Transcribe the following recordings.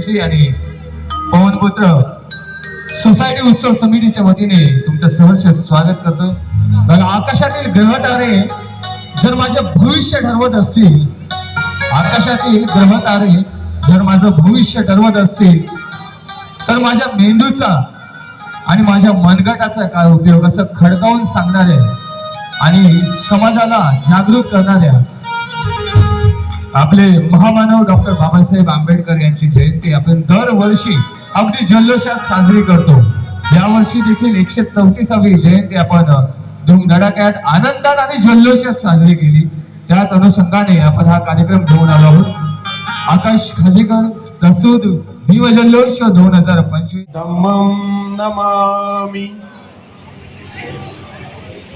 सूर्यवंशी आणि पवनपुत्र सोसायटी उत्सव समितीच्या वतीने तुमचं सहर्ष स्वागत करतो. बघा आकाशातील ग्रह तारे जर माझे भविष्य ठरवत असतील आकाशातील ग्रह तारे जर माझं भविष्य ठरवत असतील तर माझ्या मेंदूचा आणि माझ्या मनगटाचा काय उपयोग असं खडकावून सांगणाऱ्या आणि समाजाला जागरूक करणाऱ्या आपले महामानव डॉक्टर बाबासाहेब आंबेडकर यांची जयंती आपण दरवर्षी अगदी जल्लोषात साजरी करतो. यावर्षी देखील एकशे चौतीसावी जयंती आपण धडाक्यात आनंदात आणि जल्लोषात साजरी केली. त्याच अनुषंगाने आपण हा कार्यक्रम घेऊन आलो आहोत. आकाश खाजेकर प्रस्तुत भीम जल्लोष दोन हजार पंचवीस. धम्मं नमामी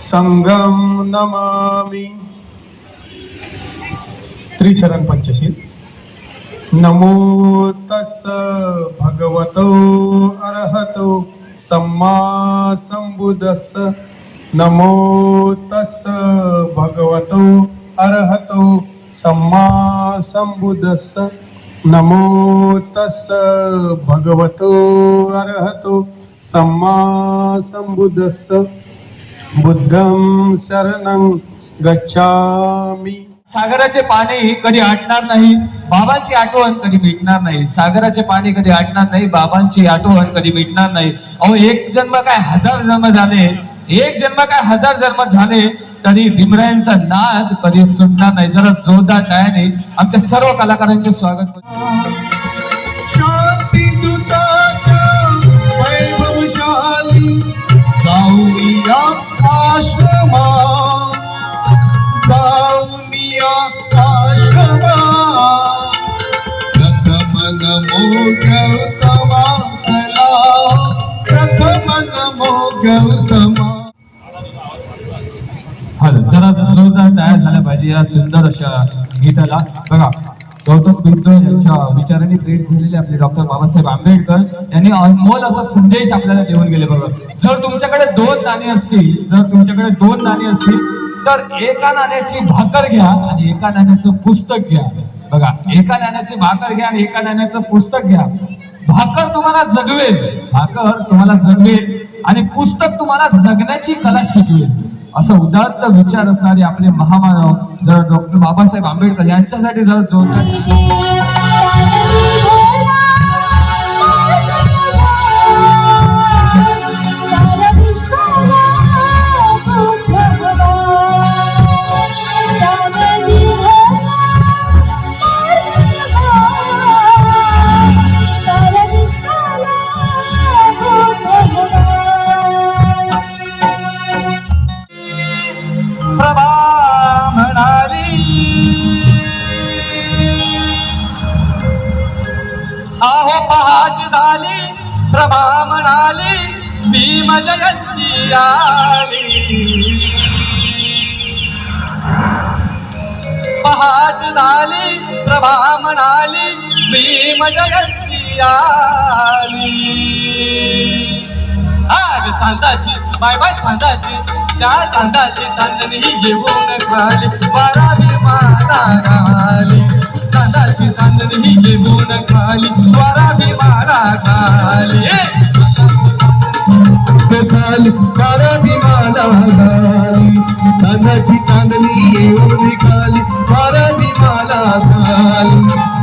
संगम नमामी त्रिचरण पंचशील नमो तस भगवतो अर्हतो सम्मा संबुदस नमो तस भगवतो अर्हतो सम्मा संबुदस नमो तस भगवतो अर्हतो सम्मा संबुदस बुद्धं शरणं गच्छामि। सागराचे पाणी कधी आटणार नाही बाबांची आठवण कधी मिटणार नाही. सागराचे पाणी कधी आटणार नाही बाबांची आठवण कधी मिटणार नाही. अहो एक जन्म काय हजार जन्म झाले एक जन्म काय हजार जन्म झाले तरी भीमरायांचा नाद कधी सुटणार नाही. जरा जोरदार टाळ्याने आमच्या सर्व कलाकारांचे स्वागत करतो. वैभवशाली आश्रमा नमो गौतमा चला प्रथम नमो गौतमा जरा श्रोता तयार झाल्या पाहिजे या सुंदर अशा गीताला. बघा गौतम बुद्ध यांच्या विचारांनी प्रेरित झालेले आपले डॉक्टर बाबासाहेब आंबेडकर यांनी अनमोल असा संदेश आपल्याला देऊन गेले. बघा जर तुमच्याकडे दोन नाणी असतील जर तुमच्याकडे दोन नाणी असतील तर एका नाण्याची भाकर घ्या आणि एका नाण्याचं पुस्तक घ्या. बघा एका नाण्याची भाकर घ्या आणि एका नाण्याचं पुस्तक घ्या. भाकर तुम्हाला जगवेल. भाकर तुम्हाला जगवेल आणि पुस्तक तुम्हाला जगण्याची कला शिकवेल. असं उदात्त विचार असणारे आपले महामानव जर डॉक्टर बाबासाहेब आंबेडकर यांच्यासाठी जर जोरदार जयंती आली. पहाट झाली प्रभा म्हणाली भीम जयंती आली. आग चांदाची बाय बाय चांदाची त्या चांदाची चांदणी घेऊन खाली बारावी माता घाली. चांदाची चांदणी घेऊन खाली बारावी माला खाली काल वारावी माला गाई चांदाची चांदणी येऊन काल वारावी माला गाई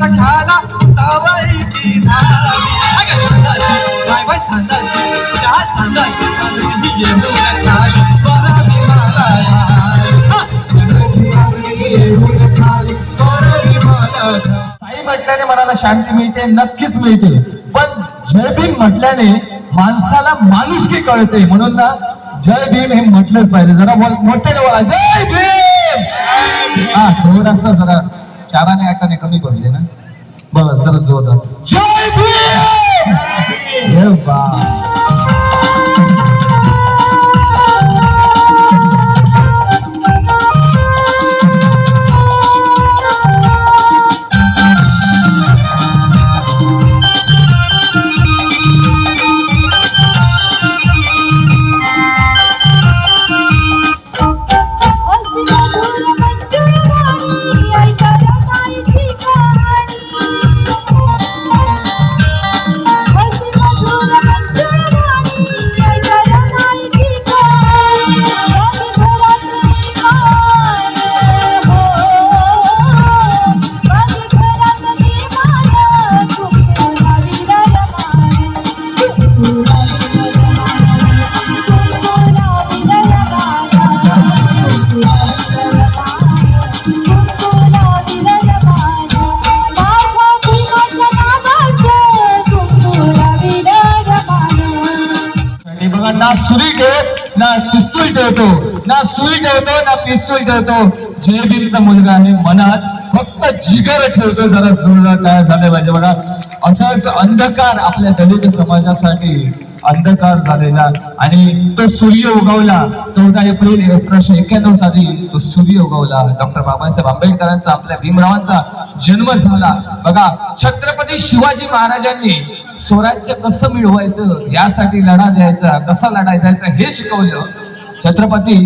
सखाला साई म्हटल्याने मनाला शांती मिळते नक्कीच मिळते. पण जय भीम म्हटल्याने माणसाला माणुसकी कळते. म्हणून ना जय भीम हे म्हटलंच पाहिजे. जरा मोठ्याने बोला जय भीम! हा थोडासा जरा चाराने आठाने कमी पडले ना बरं जरा जोरदार जय भीम ना सुरी ठेव ना पिस्तूल ठेवतो ना सुई ठेवतो ना पिस्तूल ठेवतो जयबीरचा मुलगा आहे मनात फक्त जिगर ठेवतो जरा जोरदार काय झालं पाहिजे बघा. असाच अंधकार आपल्या दलित समाजासाठी अंधकार झालेला आणि तो सूर्य उगवला. चौदा एप्रिल एकोणीसशे एक्क्याण्णव साली तो सूर्य उगवला. डॉक्टर बाबासाहेब आंबेडकरांचा आपल्या भीमरावांचा जन्म झाला. बघा छत्रपती शिवाजी महाराजांनी स्वराज्य कसं मिळवायचं यासाठी लढा द्यायचा कसा लढा द्यायचा हे शिकवलं. छत्रपती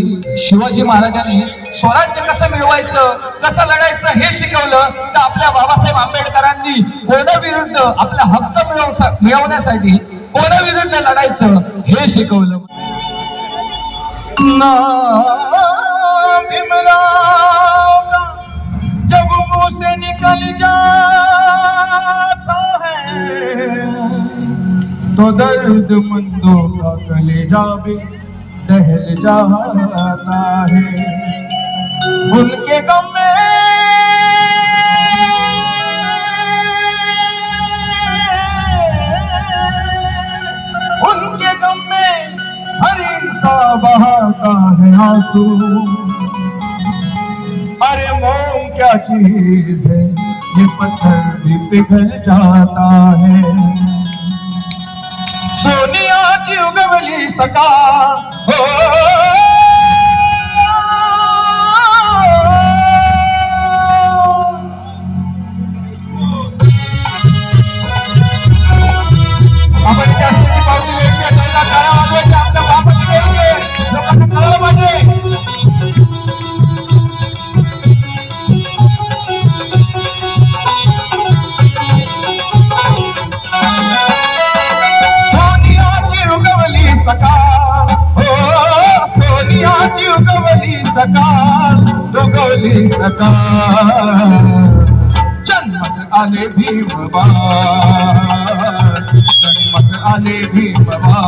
शिवाजी महाराजांनी स्वराज्य कसं मिळवायचं कसं लढायचं हे शिकवलं. तर आपल्या बाबासाहेब आंबेडकरांनी कोणाविरुद्ध आपला हक्क मिळवसा मिळवण्यासाठी कोणाविरुद्ध लढायचं हे शिकवलं. तो दर्द मंदों का कलेजा भी दहल जाता है। उनके गम में उनके गम में हर इंसान बहाता है आंसू। अरे मोम क्या चीज है ये पत्थर भी पिघल जाता है। सोनियाची उगवली सका हो. आपण जास्तीची पावती घ्यायची आहे, त्यांना आपल्या आले भीमबा जन्मत आले भीमबा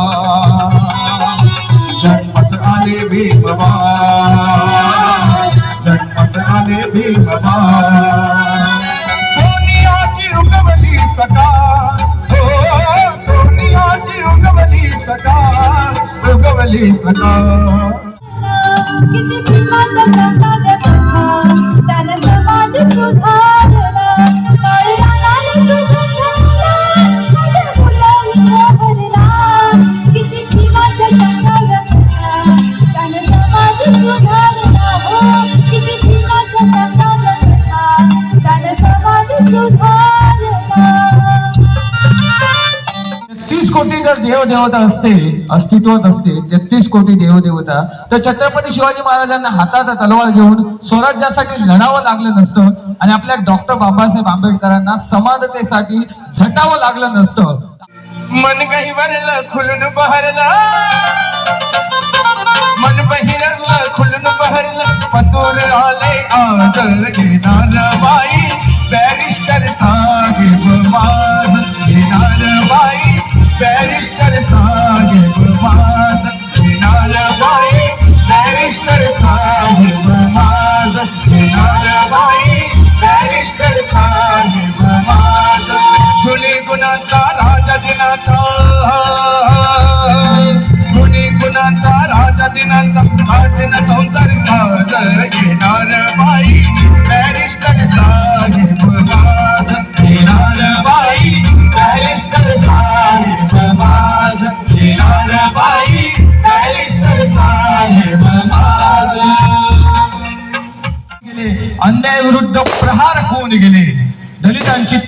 जन्मत आले भीमबा जन्मत आले भीमबा सोनियाची उगवली सका हो सोनियाची उगवली सका उगवली सकाळ देवदेवता असते अस्तित्वात असते तेहतीस कोटी देवदेवता तर छत्रपती शिवाजी महाराजांना हातात तलवार घेऊन स्वराज्यासाठी लढावं लागलं नसतं आणि आपल्या डॉक्टर बाबासाहेब आंबेडकरांना समानतेसाठी झटावं लागलं नसतं. मन काही भरलं खुलून बहरलं. मन बहिरलं खुलून बहरलं. पतूर आले आज घेणार बाई बॅरिस्टर सा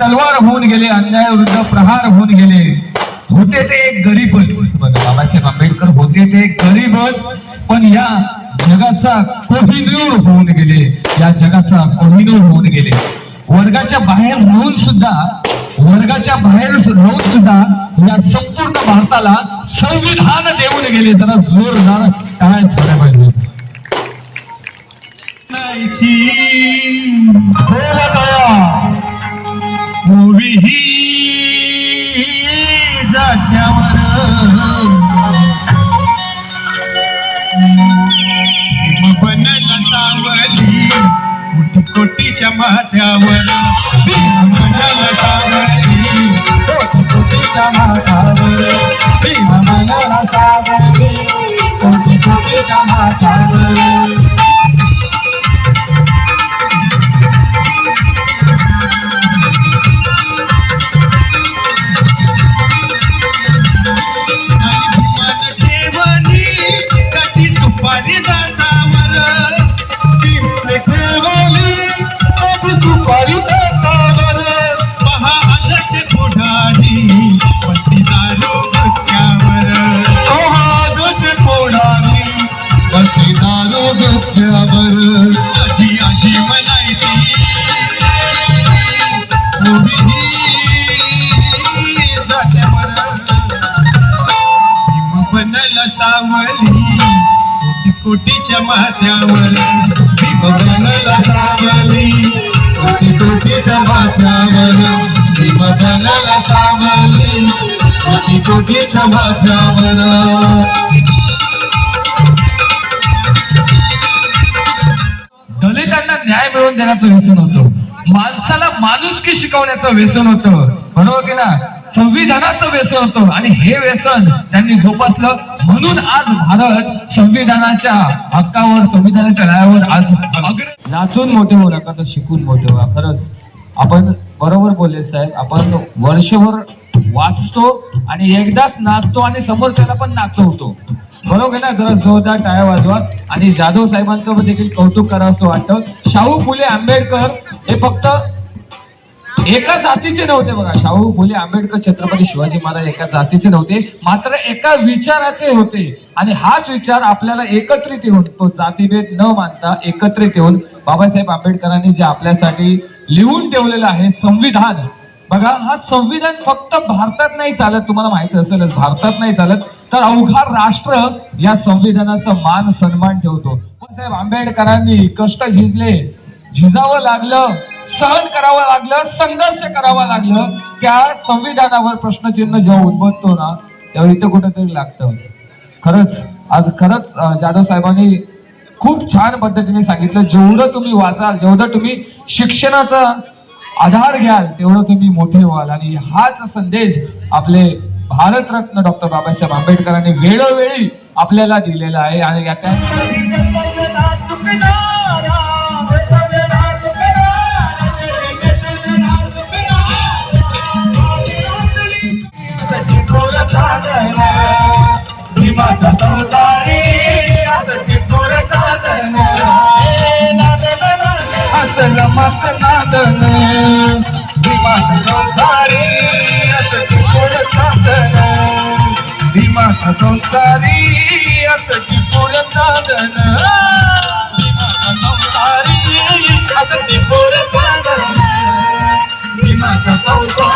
तलवार होऊन गेले अन्यायाविरुद्ध प्रहार होऊन गेले. होते ते एक गरीबच. बाबासाहेब आंबेडकर होते ते एक गरीबच पण या जगाचा कोहिनूर होऊन गेले. या जगाचा कोहिनूर होऊन गेले. वर्गाच्या बाहेर राहून सुद्धा वर्गाच्या बाहेर राहून सुद्धा या संपूर्ण भारताला संविधान देऊन गेले. जरा जोरदार काय झालं पाहिजे खोल गळा. ही जाग्यावर हिम बनला कोटी कोटीच्या माथ्यावर भीम सावली कोटी कोटीच्या माथ्यावर बनला सावली कोटीच्या माथ्यावर बनला सावली कोटीच्या माथ्यावर बनला सावली कोटीच्या माथ्यावर दलितांना न्याय मिळवून देण्याचं विसरून होतं माणसाला माणुसकी शिकवण्याचं व्यसन होतं. बरोबर की ना संविधानाचं व्यसन होतं. आणि हे व्यसन त्यांनी जोपासलं. म्हणून आज भारत संविधानाच्या हक्कावर संविधानाच्या न्यायावर आज नाचून मोठे होऊ नका तर शिकून मोठे व्हा खरंच आपण बरोबर बोलले साहेब. आपण वर्षभर वाचतो आणि एकदाच नाचतो आणि समोरच्याला पण नाचवतो. बरोबर ना जरा जोरदार टाळ्या वाजवा. आणि जाधव साहेबांचं देखील कौतुक करावं असं वाटतं. शाहू फुले आंबेडकर हे फक्त एका जातीचे नव्हते बघा. शाहू फुले आंबेडकर छत्रपती शिवाजी महाराज एका जातीचे नव्हते मात्र एका विचाराचे होते. आणि हाच विचार आपल्याला एकत्रित येऊन तो जातीभेद न मानता एकत्रित येऊन बाबासाहेब आंबेडकरांनी जे आपल्यासाठी लिहून ठेवलेलं आहे संविधान बघा हा संविधान फक्त भारतात नाही चालत. तुम्हाला माहिती असेलच भारतात नाही चालत. तर अवघा राष्ट्र या संविधानाचा मान सन्मान ठेवतो. साहेब आंबेडकरांनी कष्ट झिजले झिजावं लागलं सहन करावं लागलं संघर्ष करावा लागलं. त्या संविधानावर प्रश्नचिन्ह जेव्हा उद्भवतो ना तेव्हा इथं कुठेतरी लागतं. खरंच आज खरंच जाधव साहेबांनी खूप छान पद्धतीने सांगितलं. जेवढं तुम्ही वाचाल जेवढं तुम्ही शिक्षणाचा आधार घ्याल तेवढं तुम्ही मोठे व्हाल. आणि हाच संदेश आपले भारतरत्न डॉक्टर बाबासाहेब आंबेडकरांनी वेळोवेळी आपल्याला दिलेला आहे. आणि याच्या Thank you.